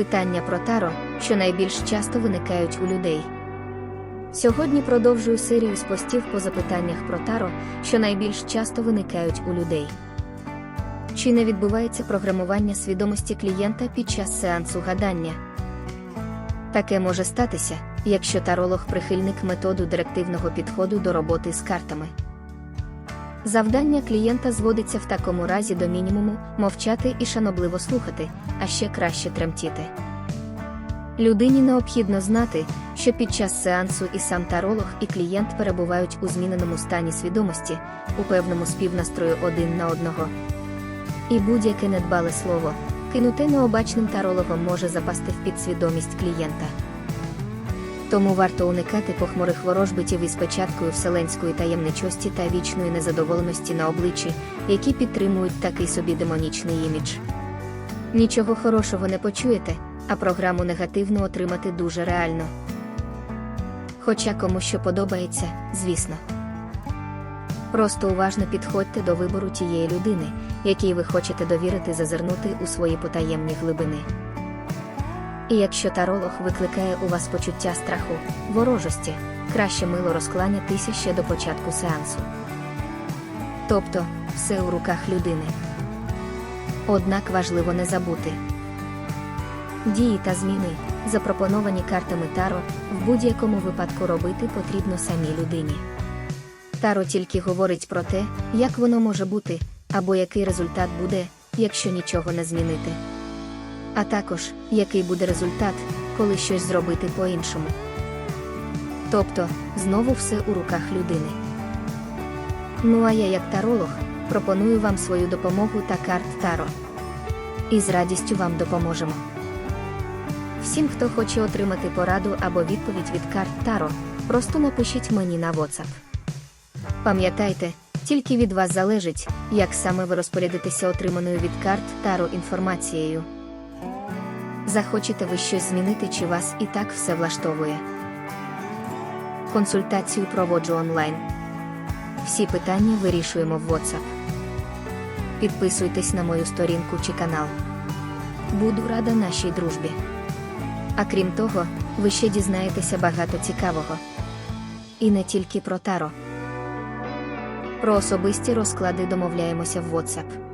Питання про таро, що найбільш часто виникають у людей. Сьогодні продовжую серію з постів по запитаннях про таро, що найбільш часто виникають у людей. Чи не відбувається програмування свідомості клієнта під час сеансу гадання? Таке може статися, якщо таролог прихильник методу директивного підходу до роботи з картами. Завдання клієнта зводиться в такому разі до мінімуму мовчати і шанобливо слухати, а ще краще тремтіти. Людині необхідно знати, що під час сеансу і сам таролог, і клієнт перебувають у зміненому стані свідомості, у певному співнастрою один на одного. І будь-яке недбале слово, кинуте необачним тарологом може запасти в підсвідомість клієнта. Тому варто уникати похмурих ворожбитів із печаткою вселенської таємничості та вічної незадоволеності на обличчі, які підтримують такий собі демонічний імідж. Нічого хорошого не почуєте, а програму негативну отримати дуже реально. Хоча кому що подобається, звісно. Просто уважно підходьте до вибору тієї людини, якій ви хочете довірити зазирнути у свої потаємні глибини. І якщо таролог викликає у вас почуття страху, ворожості, краще мило розкланятися ще до початку сеансу. Тобто, все у руках людини. Однак важливо не забути. Дії та зміни, запропоновані картами Таро, в будь-якому випадку робити потрібно самій людині. Таро тільки говорить про те, як воно може бути, або який результат буде, якщо нічого не змінити. А також, який буде результат, коли щось зробити по-іншому. Тобто, знову все у руках людини. Ну а я, як таролог, пропоную вам свою допомогу та карт Таро. І з радістю вам допоможемо. Всім, хто хоче отримати пораду або відповідь від карт Таро, просто напишіть мені на WhatsApp. Пам'ятайте, тільки від вас залежить, як саме ви розпорядитеся отриманою від карт Таро інформацією. Захочете ви щось змінити, чи вас і так все влаштовує. Консультацію проводжу онлайн. Всі питання вирішуємо в WhatsApp. Підписуйтесь на мою сторінку чи канал. Буду рада нашій дружбі. А крім того, ви ще дізнаєтеся багато цікавого. І не тільки про таро. Про особисті розклади домовляємося в WhatsApp.